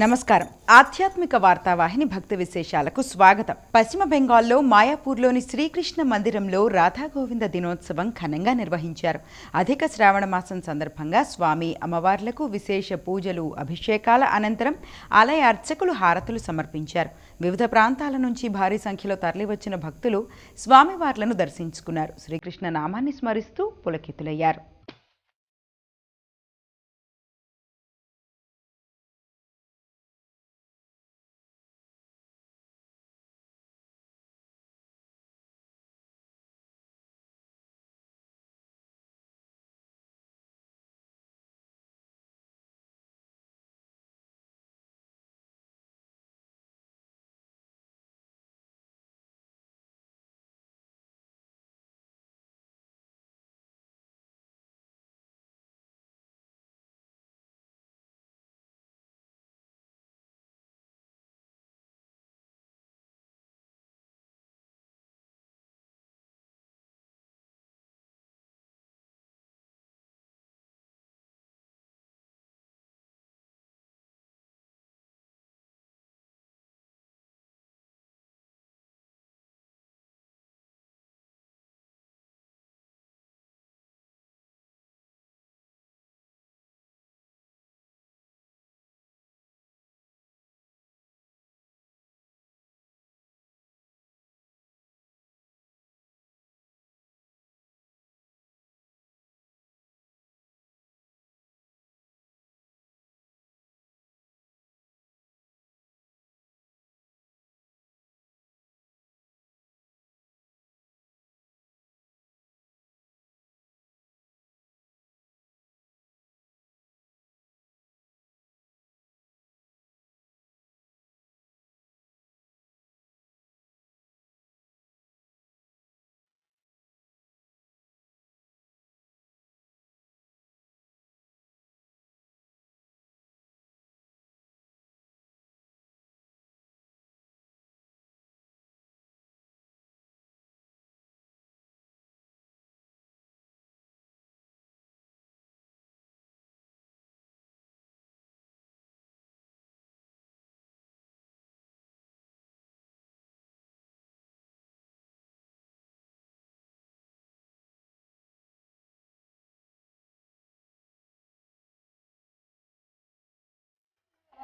నమస్కారం. ఆధ్యాత్మిక వార్తావాహిని భక్తి విశేషాలకు స్వాగతం. పశ్చిమ బెంగాల్లో మాయాపూర్లోని శ్రీకృష్ణ మందిరంలో రాధాగోవింద దినోత్సవం ఘనంగా నిర్వహించారు. అధిక శ్రావణ మాసం సందర్భంగా స్వామి అమ్మవార్లకు విశేష పూజలు అభిషేకాల అనంతరం ఆలయ అర్చకులు హారతులు సమర్పించారు. వివిధ ప్రాంతాల నుంచి భారీ సంఖ్యలో తరలివచ్చిన భక్తులు స్వామివార్లను దర్శించుకున్నారు. శ్రీకృష్ణ నామాన్ని స్మరిస్తూ పులకితులయ్యారు.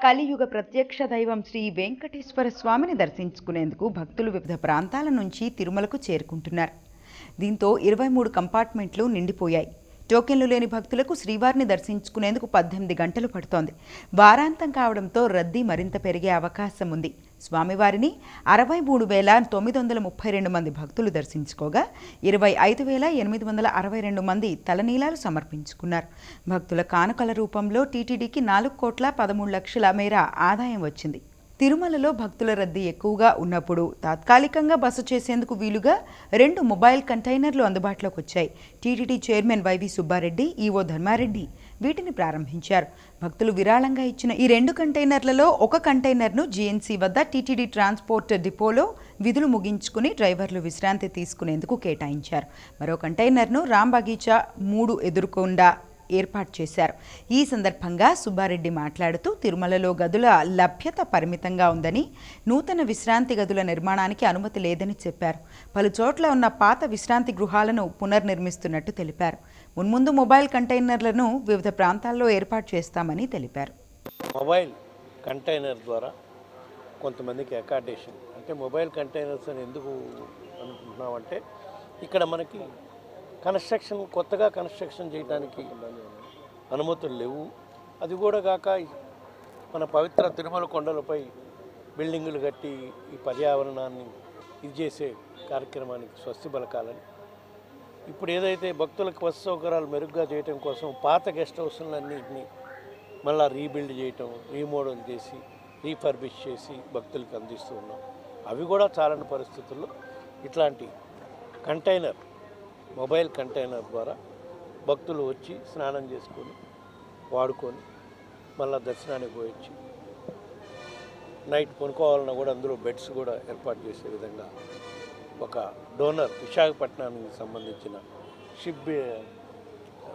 కలియుగ ప్రత్యక్ష దైవం శ్రీ వెంకటేశ్వర స్వామిని దర్శించుకునేందుకు భక్తులు వివిధ ప్రాంతాల నుంచి తిరుమలకు చేరుకుంటున్నారు. దీంతో ఇరవై మూడు కంపార్ట్మెంట్లు నిండిపోయాయి. టోకెన్లు లేని భక్తులకు శ్రీవారిని దర్శించుకునేందుకు పద్దెనిమిది గంటలు పడుతోంది. వారాంతం కావడంతో రద్దీ మరింత పెరిగే అవకాశం ఉంది. స్వామివారిని అరవై మూడు వేల తొమ్మిది వందల ముప్పై రెండు మంది భక్తులు దర్శించుకోగా ఇరవై ఐదు వేల ఎనిమిది వందల అరవై రెండు మంది తలనీలాలు సమర్పించుకున్నారు. భక్తుల కానుకల రూపంలో టీటీడీకి నాలుగు కోట్ల పదమూడు లక్షల మేర ఆదాయం వచ్చింది. తిరుమలలో భక్తుల రద్దీ ఎక్కువగా ఉన్నప్పుడు తాత్కాలికంగా బస చేసేందుకు వీలుగా రెండు మొబైల్ కంటైనర్లు అందుబాటులోకి వచ్చాయి. TTD chairman YV Subba Reddy EO Dharma Reddy వీటిని ప్రారంభించారు. భక్తులు విరాళంగా ఇచ్చిన ఈ రెండు కంటైనర్లలో ఒక కంటైనర్ను జీఎన్సీ వద్ద టీటీడీ ట్రాన్స్పోర్ట్ డిపోలో విధులు ముగించుకుని డ్రైవర్లు విశ్రాంతి తీసుకునేందుకు కేటాయించారు. మరో కంటైనర్ను రామ్ బగీచా మూడు ఎదుర్కొండా ఏర్పాటు చేశారు. ఈ సందర్భంగా సుబ్బారెడ్డి మాట్లాడుతూ తిరుమలలో గదుల లభ్యత పరిమితంగా ఉందని నూతన విశ్రాంతి గదుల నిర్మాణానికి అనుమతి లేదని చెప్పారు. పలు చోట్ల ఉన్న పాత విశ్రాంతి గృహాలను పునర్నిర్మిస్తున్నట్టు తెలిపారు. మున్ముందు మొబైల్ కంటైనర్లను వివిధ ప్రాంతాల్లో ఏర్పాటు చేస్తామని తెలిపారు. మొబైల్ కంటైనర్ ద్వారా కొంతమందికి అకామిడేషన్ అంటే మొబైల్ కంటైనర్స్ అని ఎందుకు అనుకుంటున్నామంటే ఇక్కడ మనకి కన్స్ట్రక్షన్ కొత్తగా కన్స్ట్రక్షన్ చేయడానికి అనుమతులు లేవు. అది కూడా కాక మన పవిత్ర తిరుమల కొండలపై బిల్డింగులు కట్టి ఈ పర్యావరణాన్ని ఇది చేసే కార్యక్రమానికి స్వస్తి పలకాలని. ఇప్పుడు ఏదైతే భక్తులకు వసతి సౌకర్యాలు మెరుగ్గా చేయటం కోసం పాత గెస్ట్ హౌస్లన్నింటినీ మళ్ళీ రీబిల్డ్ చేయటం రీమోడల్ చేసి రీఫర్బిష్ చేసి భక్తులకు అందిస్తూ ఉన్నాం. అవి కూడా చాలని పరిస్థితుల్లో ఇట్లాంటి కంటైనర్ మొబైల్ కంటైనర్ ద్వారా భక్తులు వచ్చి స్నానం చేసుకొని వాడుకొని మళ్ళీ దర్శనానికి పోయొచ్చి. నైట్ కొనుక్కోవాలన్నా కూడా అందులో బెడ్స్ కూడా ఏర్పాటు చేసే విధంగా ఒక డోనర్ విశాఖపట్నానికి సంబంధించిన షిప్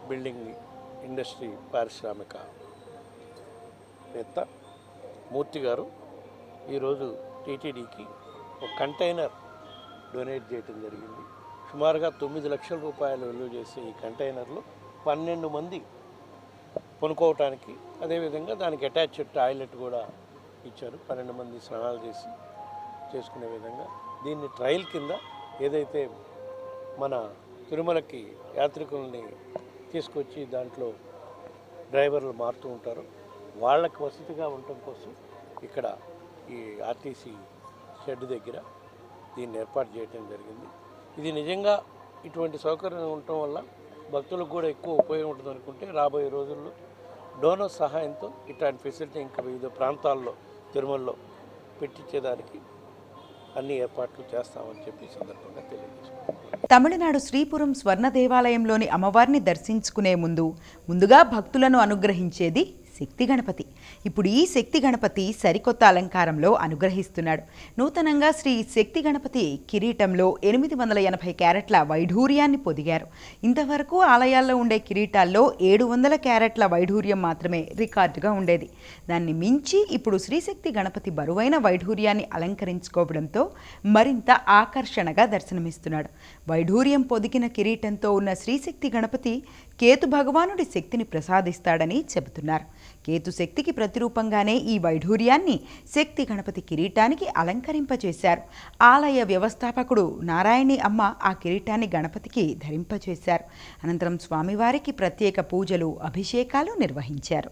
బిల్డింగ్ ఇండస్ట్రీ పారిశ్రామిక వేత్త మూర్తి గారు ఈరోజు టీటీడీకి ఒక కంటైనర్ డొనేట్ చేయడం జరిగింది. సుమారుగా తొమ్మిది లక్షల రూపాయలు విలువ చేసే ఈ కంటైనర్లో పన్నెండు మంది కొనుక్కోవటానికి అదేవిధంగా దానికి అటాచ్డ్ టాయిలెట్ కూడా ఇచ్చారు. పన్నెండు మంది స్నానాలు చేసి చేసుకునే విధంగా. దీన్ని ట్రయల్ కింద ఏదైతే మన తిరుమలకి యాత్రికుల్ని తీసుకొచ్చి దాంట్లో డ్రైవర్లు మారుతూ ఉంటారు వాళ్ళకి వసతిగా ఉండటం కోసం ఇక్కడ ఈ ఆర్టీసీ షెడ్ దగ్గర దీన్ని ఏర్పాటు చేయడం జరిగింది. ఇది నిజంగా ఇటువంటి సౌకర్యం ఉండటం వల్ల భక్తులకు కూడా ఎక్కువ ఉపయోగం ఉంటుంది అనుకుంటే రాబోయే రోజుల్లో డోనర్ సహాయంతో ఇట్లాంటి ఫెసిలిటీ ఇంకా వివిధ ప్రాంతాల్లో తిరుమలలో పెట్టించేదానికి అన్ని ఏర్పాట్లు చేస్తామని చెప్పి సందర్భంగా తెలియజేసుకుంటున్నాను. తమిళనాడు శ్రీపురం స్వర్ణ దేవాలయంలోని అమ్మవారిని దర్శించుకునే ముందు ముందుగా భక్తులను అనుగ్రహించేది శక్తి గణపతి. ఇప్పుడు ఈ శక్తి గణపతి సరికొత్త అలంకారంలో అనుగ్రహిస్తున్నాడు. నూతనంగా శ్రీ శక్తి గణపతి కిరీటంలో ఎనిమిది వందల ఎనభై క్యారెట్ల వైఢూర్యాన్ని పొదిగారు. ఇంతవరకు ఆలయాల్లో ఉండే కిరీటాల్లో ఏడు వందల క్యారెట్ల వైఢూర్యం మాత్రమే రికార్డుగా ఉండేది. దాన్ని మించి ఇప్పుడు శ్రీశక్తి గణపతి బరువైన వైఢూర్యాన్ని అలంకరించుకోవడంతో మరింత ఆకర్షణగా దర్శనమిస్తున్నాడు. వైఢూర్యం పొదిగిన కిరీటంతో ఉన్న శ్రీశక్తి గణపతి కేతు భగవానుడి శక్తిని ప్రసాదిస్తాడని చెబుతున్నారు. కేతు శక్తికి ప్రతిరూపంగానే ఈ వైఢూర్యాన్ని శక్తి గణపతి కిరీటానికి అలంకరింపచేశారు ఆలయ వ్యవస్థాపకుడు నారాయణి అమ్మ ఆ కిరీటాన్ని గణపతికి ధరింపచేశారు అనంతరం స్వామివారికి ప్రత్యేక పూజలు అభిషేకాలు నిర్వహించారు.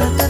Santa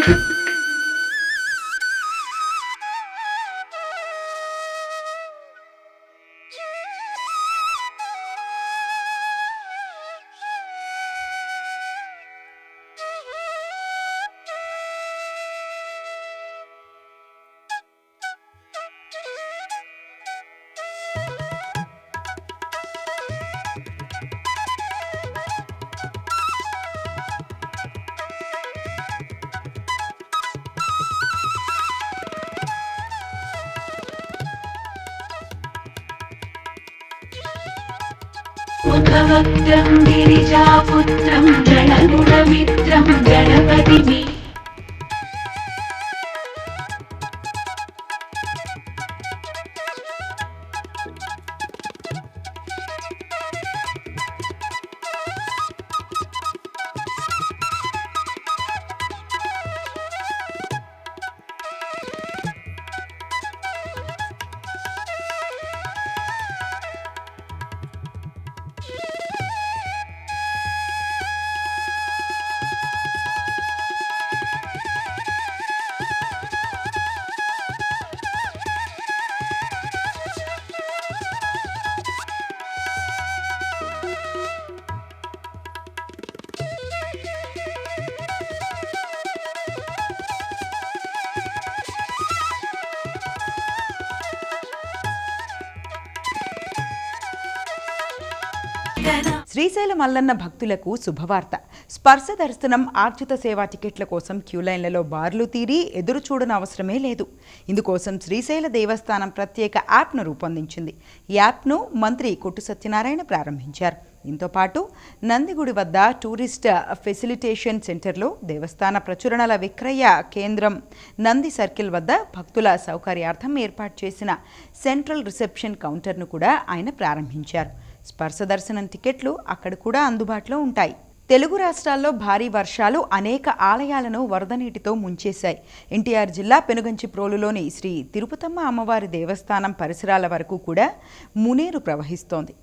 Bye. मुखवक्त्रं गिरिजापुत्रं गणगुणमित्रं गणपतिमि శ్రీశైల మల్లన్న భక్తులకు శుభవార్త. స్పర్శ దర్శనం ఆర్జిత సేవా టికెట్ల కోసం క్యూ లైన్లలో బార్లు తీరి ఎదురు చూడని అవసరమే లేదు. ఇందుకోసం శ్రీశైల దేవస్థానం ప్రత్యేక యాప్ను రూపొందించింది. యాప్ను మంత్రి కొట్టు సత్యనారాయణ ప్రారంభించారు. దీంతో పాటు నందిగుడి వద్ద టూరిస్ట్ ఫెసిలిటేషన్ సెంటర్లో దేవస్థాన ప్రచురణల విక్రయ కేంద్రం నంది సర్కిల్ వద్ద భక్తుల సౌకర్యార్థం ఏర్పాటు చేసిన సెంట్రల్ రిసెప్షన్ కౌంటర్ను కూడా ఆయన ప్రారంభించారు. స్పర్శ దర్శనం టికెట్లు అక్కడ కూడా అందుబాటులో ఉంటాయి. తెలుగు రాష్ట్రాల్లో భారీ వర్షాలు అనేక ఆలయాలను వరద నీటితో ముంచేశాయి. ఎన్టీఆర్ జిల్లా పెనుగంచిప్రోలులోని శ్రీ తిరుపతమ్మ అమ్మవారి దేవస్థానం పరిసరాల వరకు కూడా మునేరు ప్రవహిస్తోంది.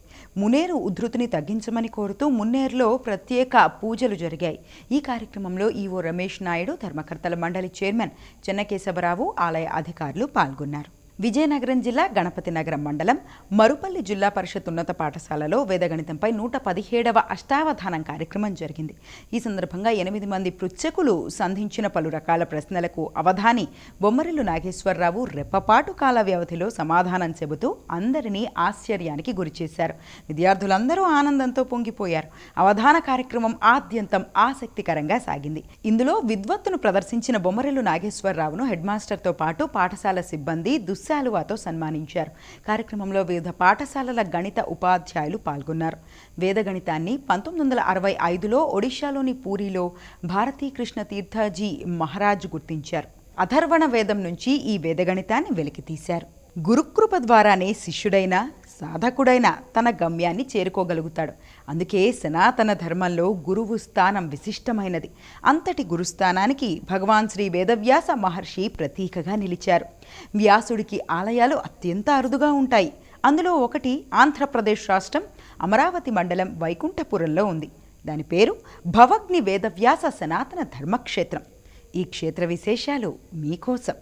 మునేరు ఉధృతిని తగ్గించమని కోరుతూ మున్నేరులో ప్రత్యేక పూజలు జరిగాయి. ఈ కార్యక్రమంలో ఈవో రమేష్ నాయుడు ధర్మకర్తల మండలి చైర్మన్ చెన్నకేశవరావు ఆలయ అధికారులు పాల్గొన్నారు. విజయనగరం జిల్లా గణపతి నగరం మండలం మరుపల్లి జిల్లా పరిషత్ ఉన్నత పాఠశాలలో వేదగణితంపై నూట పదిహేడవ అష్టావధానం కార్యక్రమం జరిగింది. ఈ సందర్భంగా ఎనిమిది మంది పృచ్చకులు సంధించిన పలు రకాల ప్రశ్నలకు అవధాని బొమ్మరిల్లు నాగేశ్వరరావు రెప్పపాటు కాల వ్యవధిలో సమాధానం చెబుతూ అందరినీ ఆశ్చర్యానికి గురిచేశారు. విద్యార్థులందరూ ఆనందంతో పొంగిపోయారు. అవధాన కార్యక్రమం ఆద్యంతం ఆసక్తికరంగా సాగింది. ఇందులో విద్వత్తును ప్రదర్శించిన బొమ్మరెల్లు నాగేశ్వరరావును హెడ్ మాస్టర్తో పాటు పాఠశాల సిబ్బంది శాలువాతో సన్మానించారు. కార్యక్రమంలో వివిధ పాఠశాలల గణిత ఉపాధ్యాయులు పాల్గొన్నారు. వేదగణితాన్ని పంతొమ్మిది వందల అరవై ఐదులో ఒడిశాలోని పూరిలో భారతీ కృష్ణ తీర్థజీ మహారాజ్ గుర్తించారు. అథర్వణ వేదం నుంచి ఈ వేదగణితాన్ని వెలికితీశారు. గురుకృప ద్వారానే శిష్యుడైన సాధకుడైన తన గమ్యాన్ని చేరుకోగలుగుతాడు. అందుకే సనాతన ధర్మంలో గురువు స్థానం విశిష్టమైనది. అంతటి గురుస్థానానికి భగవాన్ శ్రీ వేదవ్యాస మహర్షి ప్రతీకగా నిలిచారు. వ్యాసుడికి ఆలయాలు అత్యంత అరుదుగా ఉంటాయి. అందులో ఒకటి ఆంధ్రప్రదేశ్ రాష్ట్రం అమరావతి మండలం వైకుంఠపురంలో ఉంది. దాని పేరు భవగ్ని వేదవ్యాస సనాతన ధర్మక్షేత్రం. ఈ క్షేత్ర విశేషాలు మీకోసం.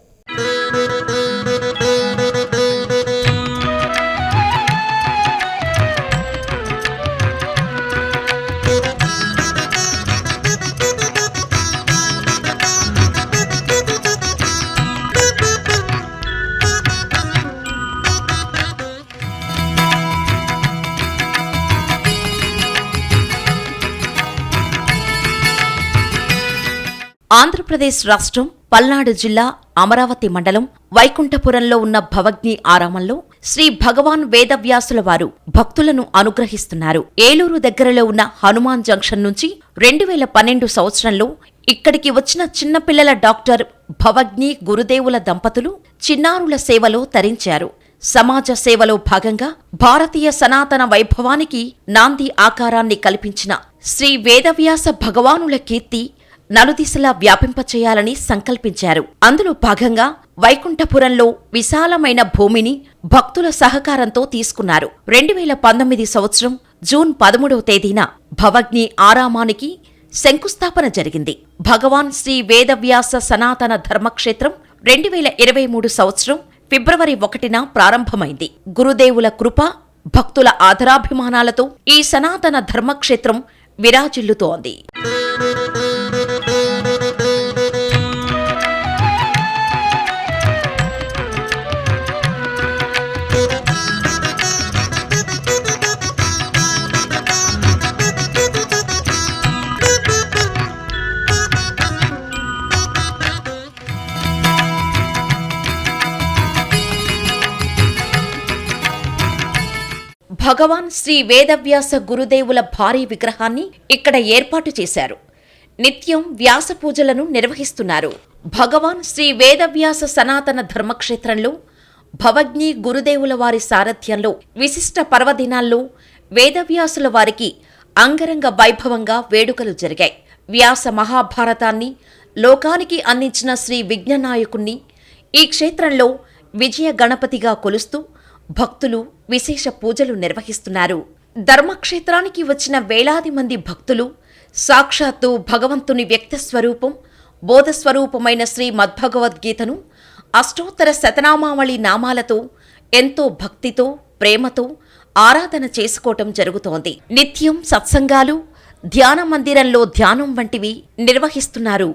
ఆంధ్రప్రదేశ్ రాష్ట్రం పల్నాడు జిల్లా అమరావతి మండలం వైకుంఠపురంలో ఉన్న భవగ్ని ఆరామంలో శ్రీ భగవాన్ వేదవ్యాసుల వారు భక్తులను అనుగ్రహిస్తున్నారు. ఏలూరు దగ్గరలో ఉన్న హనుమాన్ జంక్షన్ నుంచి రెండు వేల పన్నెండు సంవత్సరంలో ఇక్కడికి వచ్చిన చిన్నపిల్లల డాక్టర్ భవగ్ని గురుదేవుల దంపతులు చిన్నారుల సేవలో తరించారు. సమాజ సేవలో భాగంగా భారతీయ సనాతన వైభవానికి నాంది ఆకారాన్ని కల్పించిన శ్రీ వేదవ్యాస భగవానుల కీర్తి నలుదిశలా వ్యాపింపచేయాలని సంకల్పించారు. అందులో భాగంగా వైకుంఠపురంలో విశాలమైన భూమిని భక్తుల సహకారంతో తీసుకున్నారు. రెండు వేల పంతొమ్మిది సంవత్సరం జూన్ పదమూడవ తేదీన భవగ్ని ఆరామానికి శంకుస్థాపన జరిగింది. భగవాన్ శ్రీ వేదవ్యాస సనాతన ధర్మక్షేత్రం రెండు వేల ఇరవై మూడు సంవత్సరం ఫిబ్రవరి ఒకటిన ప్రారంభమైంది. గురుదేవుల కృప భక్తుల ఆదరాభిమానాలతో ఈ సనాతన ధర్మక్షేత్రం విరాజిల్లుతోంది. భగవాన్ శ్రీ వేదవ్యాస గురుదేవుల భారీ విగ్రహాన్ని ఇక్కడ ఏర్పాటు చేశారు. నిత్యం వ్యాస పూజలను నిర్వహిస్తున్నారు. భగవాన్ శ్రీ వేదవ్యాస సనాతన ధర్మక్షేత్రంలో భవజ్ఞి గురుదేవుల వారి సారథ్యంలో విశిష్ట పర్వదినాల్లో వేదవ్యాసుల వారికి అంగరంగ వైభవంగా వేడుకలు జరిగాయి. వ్యాస మహాభారతాన్ని లోకానికి అందించిన శ్రీ విఘ్ననాయకుణ్ణి ఈ క్షేత్రంలో విజయ గణపతిగా కొలుస్తూ భక్తులు విశేష పూజలు నిర్వహిస్తున్నారు. ధర్మక్షేత్రానికి వచ్చిన వేలాది మంది భక్తులు సాక్షాత్తు భగవంతుని వ్యక్త స్వరూపం బోధస్వరూపమైన శ్రీ మద్భగవద్గీతను అష్టోత్తర శతనామావళి నామాలతో ఎంతో భక్తితో ప్రేమతో ఆరాధన చేసుకోవటం జరుగుతోంది. నిత్యం సత్సంగాలు ధ్యాన మందిరంలో ధ్యానం వంటివి నిర్వహిస్తున్నారు.